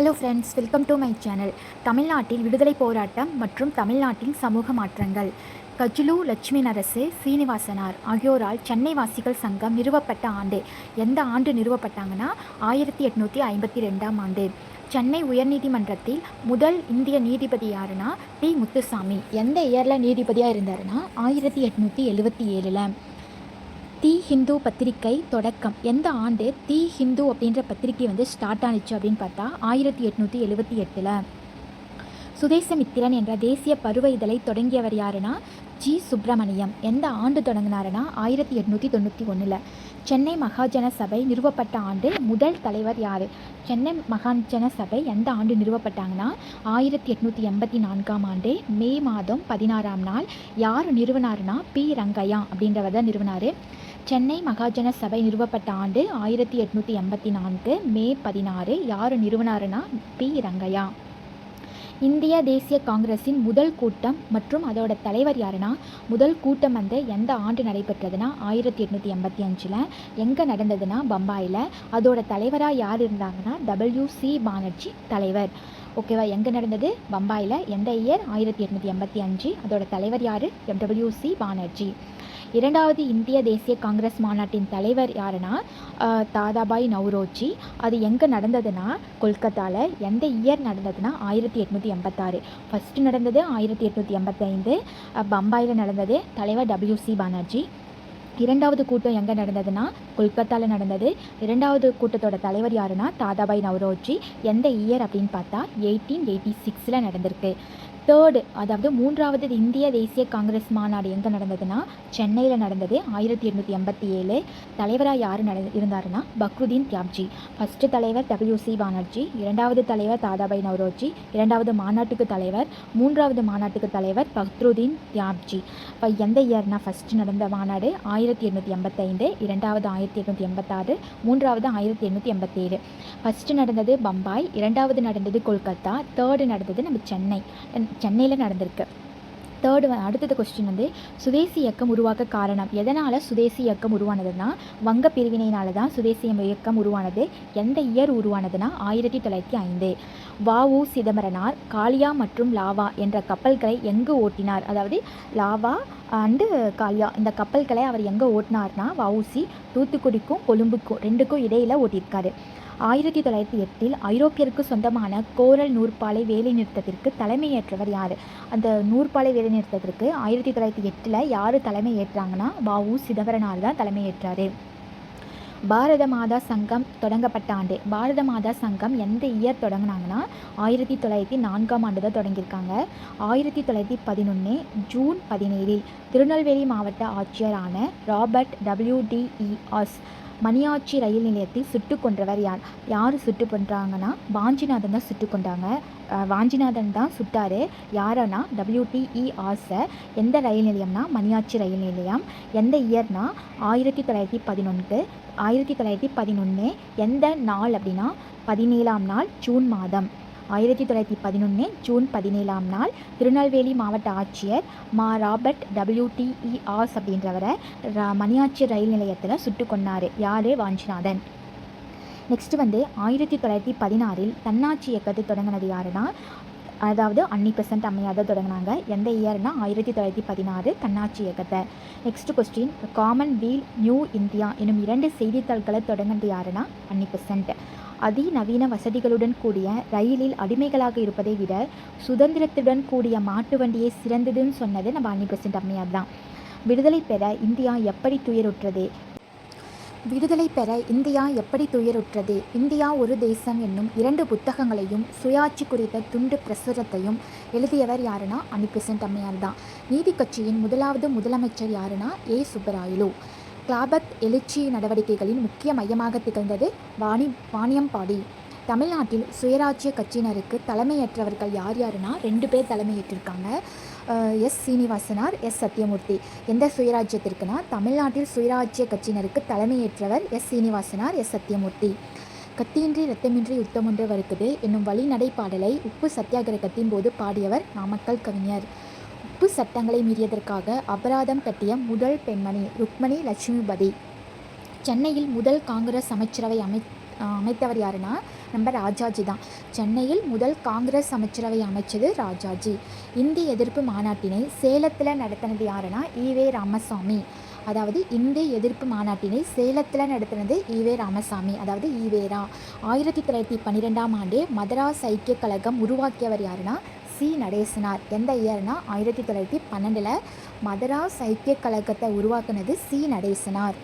Hello friends welcome to my channel தமிழ்நாட்டில் விடுதலை போராட்டம் மற்றும் தமிழ்நாட்டின் சமூக மாற்றங்கள். கஜுலு லட்சுமி நரசு சீனிவாசனார் ஆகியோரால் சென்னை வாசிகள் சங்கம் நிறுவப்பட்ட ஆண்டு எந்த ஆண்டு நிறுவப்பட்டாங்கன்னா? ஆயிரத்தி எட்நூற்றி ஐம்பத்தி ரெண்டாம் ஆண்டு. சென்னை உயர்நீதிமன்றத்தில் முதல் இந்திய நீதிபதி யாருன்னா டி முத்துசாமி. எந்த இயரில் நீதிபதியாக இருந்தாருன்னா? ஆயிரத்தி எட்நூற்றி எழுபத்தி ஏழில். தி ஹிந்து பத்திரிகை தொடக்கம். எந்த ஆண்டு தி ஹிந்து அப்படின்ற பத்திரிகை வந்து ஸ்டார்ட் ஆனிச்சு அப்படின்னு பார்த்தா ஆயிரத்தி எட்நூற்றி எழுபத்தி எட்டில். சுதேசமித்திரன் என்ற தேசிய பருவ இதழை தொடங்கியவர் யாருன்னா ஜி. சுப்பிரமணியம். எந்த ஆண்டு தொடங்கினாருன்னா ஆயிரத்தி எட்நூற்றி தொண்ணூற்றி ஒன்றில் சென்னை மகாஜன சபை நிறுவப்பட்ட ஆண்டு முதல் தலைவர் யார்? சென்னை மகாஜன சபை எந்த ஆண்டு நிறுவப்பட்டாங்கன்னா ஆயிரத்தி எட்நூற்றி எண்பத்தி நான்காம் ஆண்டு மே மாதம் பதினாறாம் நாள். யார் நிறுவனாருன்னா பி. ரங்கையா அப்படின்றவர் தான் நிறுவனார். சென்னை மகாஜன சபை நிறுவப்பட்ட ஆண்டு ஆயிரத்தி எட்நூற்றி எண்பத்தி நான்கு மே பதினாறு யார் நிறுவனாருன்னா பி. ரங்கையா. இந்திய தேசிய காங்கிரஸின் முதல் கூட்டம் மற்றும் அதோட தலைவர் யாருன்னா முதல் கூட்டம் வந்து எந்த ஆண்டு நடைபெற்றதுன்னா ஆயிரத்தி எட்நூற்றி எண்பத்தி அஞ்சில். எங்கே நடந்ததுன்னா பம்பாயில். அதோட தலைவராக யார் இருந்தாங்கன்னா டபிள்யூ சி. பானர்ஜி தலைவர். ஓகேவா? எங்கே நடந்தது? பம்பாயில். எந்த இயர்? ஆயிரத்தி எட்நூற்றி எண்பத்தி அஞ்சு. அதோட தலைவர் யார்? M C Banerjee. இரண்டாவது இந்திய தேசிய காங்கிரஸ் மாநாட்டின் தலைவர் யாருன்னா தாதாபாய் நவ்ரோஜி. அது எங்கே நடந்ததுன்னா கொல்கத்தாவில் எந்த இயர் நடந்ததுன்னா ஆயிரத்தி எட்நூற்றி எண்பத்தாறு. ஃபஸ்ட்டு நடந்தது ஆயிரத்தி எட்நூற்றி எண்பத்தைந்து. பம்பாயில் நடந்தது தலைவர் டபிள்யூசி பானர்ஜி. இரண்டாவது கூட்டம் எங்கே நடந்ததுன்னா கொல்கத்தாவில் நடந்தது. இரண்டாவது கூட்டத்தோட தலைவர் யாருன்னா தாதாபாய் நவரோஜி. எந்த இயர் அப்படின்னு பார்த்தா எயிட்டீன் எயிட்டி சிக்ஸில் நடந்திருக்கு. தேர்டு அதாவது மூன்றாவது இந்திய தேசிய காங்கிரஸ் மாநாடு எங்கே நடந்ததுன்னா சென்னையில் நடந்தது ஆயிரத்தி எட்நூற்றி எண்பத்தி ஏழு. தலைவராக யார் நட இருந்தாருன்னா பக்ருதீன் தியாப்ஜி. ஃபஸ்ட்டு தலைவர் டபிள்யூசி பானர்ஜி இரண்டாவது தலைவர் தாதாபாய் நவ்ரோஜி இரண்டாவது மாநாட்டுக்கு தலைவர் மூன்றாவது மாநாட்டுக்கு தலைவர் பக்ருதீன் தியாப்ஜி. இப்போ எந்த இயர்னா ஃபஸ்ட்டு நடந்த மாநாடு? ஆயிரத்தி எட்நூற்றி எண்பத்தைந்து இரண்டாவது ஆயிரத்தி எட்நூற்றி எண்பத்தாறு மூன்றாவது ஆயிரத்தி எட்நூற்றி எண்பத்தேழு. ஃபஸ்ட்டு நடந்தது பம்பாய் இரண்டாவது நடந்தது கொல்கத்தா தேர்டு நடந்தது நம்ம சென்னை. சென்னையில் நடந்திருக்கு. தேர்டு அடுத்தது கொஸ்டின் வந்து சுதேசி இயக்கம் உருவாக்க காரணம். எதனால் சுதேசி இயக்கம் உருவானதுன்னா வங்க பிரிவினையினால தான் சுதேசி இயக்கம் உருவானது. எந்த இயர் உருவானதுன்னா ஆயிரத்தி தொள்ளாயிரத்தி ஐந்து. வாவு சிதம்பரனார் காளியா மற்றும் லாவா என்ற கப்பல்களை எங்கு ஓட்டினார்? அதாவது லாவா அண்டு காளியா இந்த கப்பல்களை அவர் எங்கே ஓட்டினார்னா வவுசி தூத்துக்குடிக்கும் கொழும்புக்கும் ரெண்டுக்கும் இடையில் ஓட்டியிருக்காரு. ஆயிரத்தி தொள்ளாயிரத்தி எட்டில் ஐரோப்பியருக்கு சொந்தமான கோரல் நூற்பாலை வேலைநிறுத்தத்திற்கு தலைமையேற்றவர் யார்? அந்த நூற்பாலை வேலைநிறுத்தத்திற்கு ஆயிரத்தி தொள்ளாயிரத்தி எட்டில் யார் தலைமை ஏற்றாங்கன்னா வஉ சிதம்பரனார் தான் தலைமையேற்றார். பாரத மாதா சங்கம் தொடங்கப்பட்ட ஆண்டு. பாரத மாதா சங்கம் எந்த இயர் தொடங்கினாங்கன்னா? ஆயிரத்தி தொள்ளாயிரத்தி நான்காம் ஆண்டு தான் தொடங்கியிருக்காங்க. ஆயிரத்தி தொள்ளாயிரத்தி பதினொன்று ஜூன் பதினேழில் திருநெல்வேலி மாவட்ட ஆட்சியரான ராபர்ட் டபிள்யூடிஇஆஸ் மணியாச்சி ரயில் நிலையத்தை சுட்டு கொன்றவர் யார்? யார் சுட்டு பண்ணுறாங்கன்னா வாஞ்சிநாதன் தான் சுட்டு கொண்டாங்க. வாஞ்சிநாதன் தான் சுட்டார். யாரனா டபிள்யூடிஇ ஆசை எந்த ரயில் நிலையம்னா மணியாச்சி ரயில் நிலையம். எந்த இயர்னா ஆயிரத்தி தொள்ளாயிரத்தி பதினொன்று. ஆயிரத்தி தொள்ளாயிரத்தி பதினொன்று எந்த நாள் அப்படின்னா பதினேழாம் நாள் ஜூன் மாதம். ஆயிரத்தி தொள்ளாயிரத்தி பதினொன்று ஜூன் பதினேழாம் நாள் திருநெல்வேலி மாவட்ட ஆட்சியர் மா ராபர்ட் டபிள்யூடிஇஆர்ஸ் அப்படின்றவரை ர- மணியாச்சி ரயில் நிலையத்தில் சுட்டு கொண்டார் யார்? வாஞ்சிநாதன். நெக்ஸ்ட் வந்து ஆயிரத்தி தொள்ளாயிரத்தி பதினாறில் தன்னாட்சி இயக்கத்தை தொடங்கினது யாருன்னா அதாவது அன்னி பெசன்ட் அம்மையார் தான் தொடங்கினாங்க. எந்த இயர்னா ஆயிரத்தி தொள்ளாயிரத்தி பதினாறு தன்னாட்சி இயக்கத்தை. Next question Commonweal New India எனும் இரண்டு செய்தித்தாள்களை தொடங்கினது யாருன்னா அன்னி பெசன்ட் அதிநவீன வசதிகளுடன் கூடிய ரயிலில் அடிமைகளாக இருப்பதை விட சுதந்திரத்துடன் கூடிய மாட்டு வண்டியே சிறந்ததுன்னு சொன்னது நம்ம அன்னி பெசன்ட் அம்மையார் தான் விடுதலை பெற இந்தியா எப்படி துயருற்றது? விடுதலை பெற இந்தியா எப்படி துயருற்றது? இந்தியா ஒரு தேசம் என்னும் இரண்டு புத்தகங்களையும் சுயாட்சி குறித்த துண்டு பிரசுரத்தையும் எழுதியவர் யாருன்னா? அனிபெசன்ட் அம்மையார் தான். நீதி கட்சியின் முதலாவது முதலமைச்சர் யாருன்னா? ஏ. சுப்பராயலு. கிளாபத் எழுச்சி நடவடிக்கைகளின் முக்கிய மையமாக திகழ்ந்தது வாணி வாணியம்பாடி. தமிழ்நாட்டில் சுயராஜ்ய கட்சியினருக்கு தலைமையேற்றவர்கள் யார் யாருன்னா? ரெண்டு பேர் தலைமையேற்றிருக்காங்க. எஸ் சீனிவாசனார் எஸ் சத்யமூர்த்தி. எந்த சுயராஜ்யத்திற்குனா தமிழ்நாட்டில் சுயராஜ்ய கட்சியினருக்கு தலைமையேற்றவர் எஸ் சீனிவாசனார் எஸ் சத்யமூர்த்தி. கத்தியின்றி ரத்தமின்றி யுத்தமொன்று வருக்குது என்னும் வழிநடை பாடலை உப்பு சத்தியாகிரகத்தின் போது பாடியவர் நாமக்கல் கவிஞர். உப்பு சட்டங்களை மீறியதற்காக அபராதம் கட்டிய முதல் பெண்மணி ருக்மணி லட்சுமிபதி. சென்னையில் முதல் காங்கிரஸ் அமைச்சரவை அமை அமைத்தவர் யாருன்னா நம்ம ராஜாஜி தான். சென்னையில் முதல் காங்கிரஸ் அமைச்சரவை அமைச்சது ராஜாஜி. இந்தி எதிர்ப்பு மாநாட்டினை சேலத்தில் நடத்தினது யாருன்னா ஈவே ராமசாமி. அதாவது இந்தி எதிர்ப்பு மாநாட்டினை சேலத்தில் நடத்தினது ஈவே ராமசாமி அதாவது ஈவேரா ஆயிரத்தி தொள்ளாயிரத்தி பன்னிரெண்டாம் ஆண்டே மதராஸ் ஐக்கிய கழகம் உருவாக்கியவர் யாருன்னா சி. நடேசனார். எந்த இயர்னா ஆயிரத்தி தொள்ளாயிரத்தி பன்னெண்டில் மதராஸ் ஐக்கிய கழகத்தை உருவாக்குனது சி. நடேசனார்.